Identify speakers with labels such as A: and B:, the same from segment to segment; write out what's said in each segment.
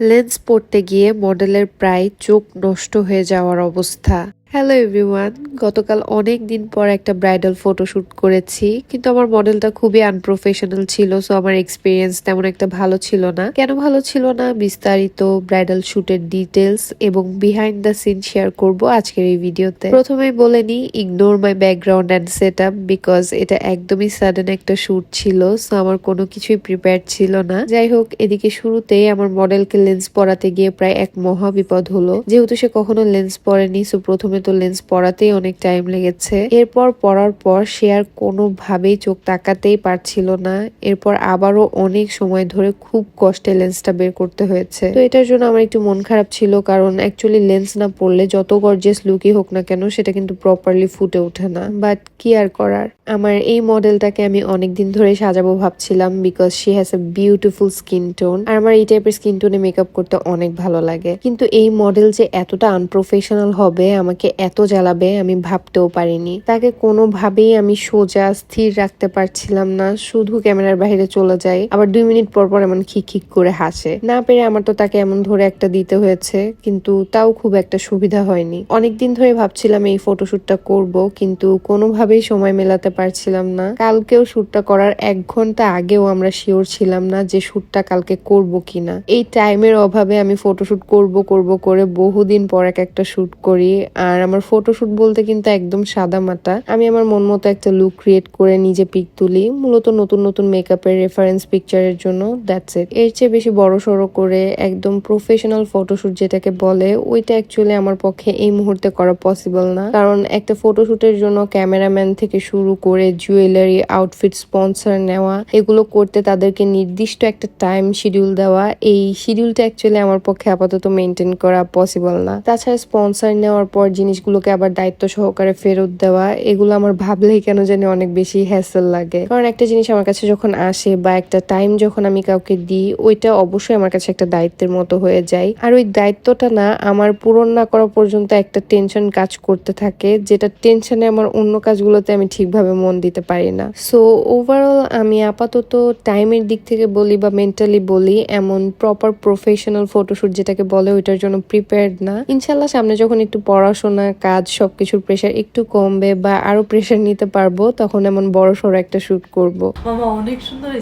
A: Lens পড়তে গিয়ে মডেলের প্রায় চোখ নষ্ট হয়ে যাওয়ার অবস্থা। হ্যালো এভরিওয়ান গতকাল অনেক দিন পর একটা ব্রাইডাল ফটোশুট করেছি, কিন্তু আমার মডেলটা খুবই আনপ্রফেশনাল ছিল সো আমার এক্সপিরিয়েন্স তেমন একটা ভালো ছিল না। কেন ভালো ছিল না? বিস্তারিত ব্রাইডাল শুটের ডিটেলস এবং বিহাইন্ড দ্য সিন শেয়ার করব আজকের এই ভিডিওতে প্রথমেই বলে নি ignore my background and set up because এটা একদমই সাডেন একটা শ্যুট ছিল সো আমার কোনো কিছুই প্রিপেয়ার ছিল না। যাই হোক, এদিকে শুরুতেই আমার মডেলকে লেন্স পরাতে গিয়ে প্রায় এক মহা বিপদ হলো। যেহেতু সে কখনো লেন্স পরেনি সো প্রথমে তো লেন্স পরাতেই অনেক টাইম লেগেছে। এরপর পরার পর সে আর কোনোভাবেই চোখ তাকাতেই পারছিল না। এরপর আবারও অনেক সময় ধরে খুব কষ্টে লেন্সটা বের করতে হয়েছে। তো এটার জন্য আমার একটু মন খারাপ ছিল কারণ অ্যাকচুয়ালি লেন্স না পড়লে যত গর্জিয়াস লুকই হোক না কেন সেটা কিন্তু প্রপারলি ফুটে ওঠে না। বাট কি আর করার? আমার এই মডেলটাকে আমি অনেকদিন ধরে সাজাবো ভাবছিলাম because she has a beautiful skin tone আর আমার এই টাইপের স্কিন টোনে মেকআপ করতে অনেক ভালো লাগে। কিন্তু এই মডেল যে এতটা আনপ্রফেশনাল হবে, আমাকে এত জ্বালাবে আমি ভাবতেও পারিনি। তাকে কোনোভাবেই আমি সোজা, স্থির রাখতে পারছিলাম না। শুধু ক্যামেরার বাইরে চলে যায়, আবার দুই মিনিট পর পর এমন খিক করে হাসে। না পেরে আমার তো তাকে এমন ধরে একটা দিতে হয়েছে, কিন্তু তাও খুব একটা সুবিধা হয়নি। অনেকদিন ধরে ভাবছিলাম এই ফটোশুটটা করব, কিন্তু কোনোভাবেই সময় মেলাতে পারছিলাম না। কালকেও শুটটা করার এক ঘণ্টা আগেও আমরা শিওর ছিলাম না যে শ্যুটটা কালকে করব কিনা। এই টাইমের অভাবে আমি ফটোশুট করব করব করে বহুদিন পর এক একটা শ্যুট করি, আর আমার ফটোশুট বলতে কিন্তু একদম সাদা মাটা। আমি আমার মন মতো একটা লুক ক্রিয়েট করে নিজে পিক তুলি, মূলত নতুন নতুন মেকআপের রেফারেন্স পিকচারের জন্য দ্যাটস ইট এর চেয়ে বেশি বড় সড়ো করে একদম প্রফেশনাল ফটোশুট যেটাকে বলে, ওইটা অ্যাকচুয়ালি আমার পক্ষে এই মুহূর্তে করা পসিবল না। কারণ একটা ফটোশুটের জন্য ক্যামেরাম্যান থেকে শুরু করে জুয়েলারি আউটফিট স্পন্সর নেওয়া, এগুলো করতে তাদেরকে নির্দিষ্ট একটা টাইম শিডিউল দেওয়া, এই শিডিউলটা অ্যাকচুয়ালি আমার পক্ষে আপাতত মেনটেন করা পসিবল না। তাছাড়া স্পন্সর নেওয়ার পর জিনিসগুলোকে আবার দায়িত্ব সহকারে ফেরত দেওয়া, এগুলো আমার ভাবলেই কেন জানি অনেক বেশি হ্যাসেল লাগে। কারণ একটা জিনিস আমার কাছে যখন আসে বা একটা টাইম যখন আমি কাউকে দিই, ওইটা অবশ্যই আমার কাছে একটা দায়িত্বের মতো হয়ে যায়। আর ওই দায়িত্বটা না আমার পূরণ না করা পর্যন্ত একটা টেনশন কাজ করতে থাকে, যেটা টেনশনে আমার অন্য কাজগুলোতে আমি ঠিকভাবে মন দিতে পারি না। সো ওভারঅল আমি আপাতত টাইমের দিক থেকে বলি বা মেন্টালি বলি, এমন প্রপার প্রফেশনাল ফটোশুট যেটাকে বলে, ওইটার জন্য প্রিপেয়ার্ড না। ইনশাল্লাহ সামনে যখন একটু পড়াশোনা কাজ সব কিছুর প্রেশার একটু কমবে বা আরও প্রেশার নিতে পারব, তখন এমন বড় সড়ো একটা শুট করব।
B: মামা, অনেক সুন্দর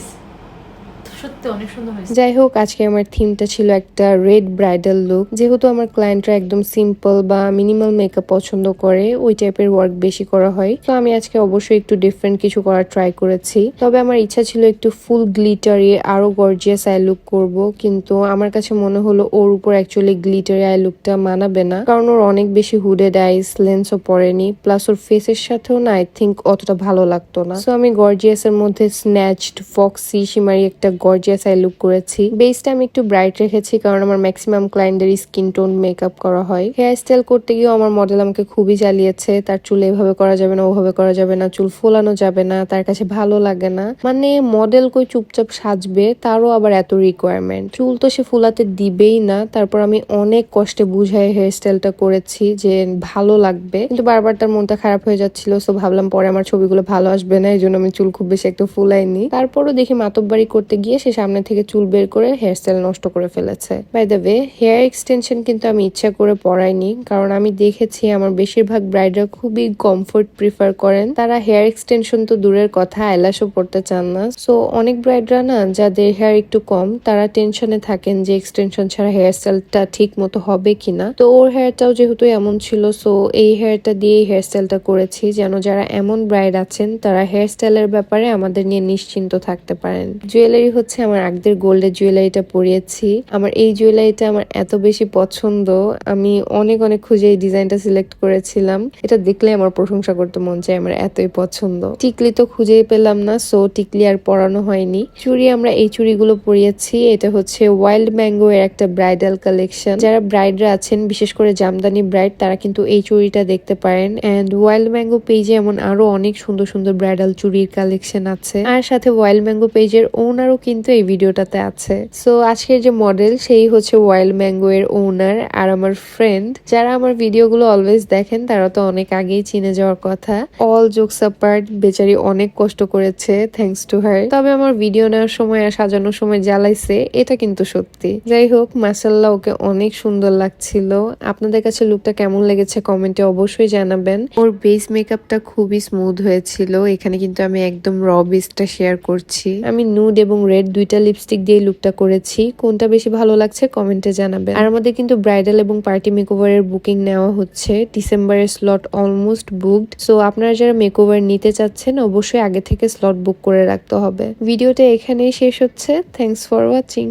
A: যাই হোক, আজকে আমার থিমটা ছিল একটা রেড ব্রাইডাল লুক যেহেতু আমার ক্লায়েন্টরা একদম সিম্পল বা মিনিমাল মেকআপ পছন্দ করে, ওই টাইপের ওয়ার্ক বেশি করা হয়। তো আমি আজকে অবশ্যই একটু ডিফারেন্ট কিছু করার ট্রাই করেছি। তবে আমার ইচ্ছা ছিল একটু ফুল গ্লিটারি আরও গর্জিয়াস আই লুক করব। কিন্তু আমার কাছে মনে হলো ওর উপর অ্যাকচুয়ালি গ্লিটারি আই লুকটা মানাবে না। কারণ ওর অনেক বেশি হুডেড আইস লেন্সও পরেনি। প্লাস ওর ফেসের সাথেও না আই থিঙ্ক অতটা ভালো লাগতো না। সো আমি গর্জিয়াস এর মধ্যে স্ন্যাচড ফক্সি সিমারি একটা গর্জিয়াস আই লুক করেছি বেসটা আমি একটু ব্রাইট রেখেছি কারণ আমার ম্যাক্সিমাম ক্লায়েন্টেরই স্কিন টোন মেকআপ করা হয়। হেয়ার স্টাইল করতে গিয়েও আমার মডেল আমাকে খুবই জ্বালিয়েছে। তার চুল এভাবে করা যাবে না, ওভাবে করা যাবে না, চুল ফোলানো যাবে না, তার কাছে ভালো লাগে না। মানে মডেল কই চুপচাপ সাজবে, তারও আবার এত রিকোয়ারমেন্ট চুল তো সে ফুলাতে দিবেই না। তারপর আমি অনেক কষ্টে বুঝাই হেয়ার স্টাইলটা করেছি যে ভালো লাগবে। কিন্তু বারবার তার মনটা খারাপ হয়ে যাচ্ছিল সো ভাবলাম পরে আমার ছবিগুলো ভালো আসবে না, এই জন্য আমি চুল খুব বেশি একটু ফুলাইনি। তারপরও দেখি মাতব্বাড়ি করতে গিয়ে সে সামনে থেকে চুল বের করে হেয়ার স্টাইল নষ্ট করে ফেলেছে। By the way hair extension কিন্তু আমি ইচ্ছা করে পড়াইনি কারণ আমি দেখেছি আমার বেশিরভাগ ব্রাইডরা খুবই কমফোর্ট প্রিফার করেন। তারা হেয়ার এক্সটেনশন তো দূরের কথা আইলাশও পড়তে চান না। সো অনেক ব্রাইডরা না, যাদের হেয়ার একটু কম, তারা টেনশনে থাকেন যে এক্সটেনশন ছাড়া হেয়ার স্টাইলটা ঠিক মতো হবে কিনা। তো ওর হেয়ারটাও যেহেতু এমন ছিল সো এই হেয়ারটা দিয়ে হেয়ার স্টাইলটা করেছি, যেন যারা এমন ব্রাইড আছেন, তারা হেয়ার স্টাইলের ব্যাপারে আমাদের নিয়ে নিশ্চিন্ত থাকতে পারেন। জুয়েলারি হচ্ছে আমার আগদের গোল্ডের জুয়েলারিটা পরিয়েছি। আমার এই জুয়েলারিটা আমার এত বেশি পছন্দ। আমি অনেক অনেক খুঁজে এই ডিজাইনটা সিলেক্ট করেছিলাম। এটা দেখলে আমার প্রশংসা করতে মন চায় আমার এতই পছন্দ। টিকলি তো খুঁজেই পেলাম না সো টিকলি আর পরানো হয়নি। চুড়ি আমরা এই চুড়িগুলো পরিয়েছি। এটা হচ্ছে ওয়াইল্ড ম্যাঙ্গো এর একটা ব্রাইডাল কালেকশন যারা ব্রাইডরা আছেন, বিশেষ করে জামদানি ব্রাইড তারা কিন্তু এই চুড়িটা দেখতে পারেন। এন্ড ওয়াইল্ড ম্যাঙ্গো পেজে এমন আরও অনেক সুন্দর সুন্দর ব্রাইডাল চুড়ির কালেকশন আছে। আর সাথে ওয়াইল্ড ম্যাঙ্গো পেজের ওনারও কি কিন্তু এই ভিডিওটাতে আছে। সো আজকের যে মডেল সেই হচ্ছে ওয়াইল্ড ম্যাঙ্গো এর ওনার আর আমার ফ্রেন্ড যারা আমার ভিডিওগুলো অলওয়েজ দেখেন, তারা তো অনেক আগেই চিনে যাওয়ার কথা। অল জোকস অ্যাপার্ট বেচারি অনেক কষ্ট করেছে থ্যাঙ্কস টু হার তবে আমার ভিডিও নেওয়ার সময় আর সাজানোর সময় জ্বালাইছে, এটা কিন্তু সত্যি। যাই হোক মাসাল্লাহ ওকে অনেক সুন্দর লাগছিল। আপনাদের কাছে লুকটা কেমন লেগেছে কমেন্টে অবশ্যই জানাবেন। ওর বেস মেকআপটা খুবই স্মুথ হয়েছিল। এখানে কিন্তু আমি একদম র বেসটা শেয়ার করছি। আমি নুড এবং রেড দুইটা লিপস্টিক দিয়ে লুকটা করেছি। কোনটা বেশি ভালো লাগছে কমেন্টে জানাবেন। আর আমাদের কিন্তু ব্রাইডাল এবং পার্টি মেকওভারের বুকিং নেওয়া হচ্ছে। ডিসেম্বরের স্লট অলমোস্ট বুকড সো আপনারা যারা মেকওভার নিতে চাচ্ছেন, অবশ্যই আগে থেকে স্লট বুক করে রাখতে হবে। ভিডিওটা এখানেই শেষ হচ্ছে। Thanks for watching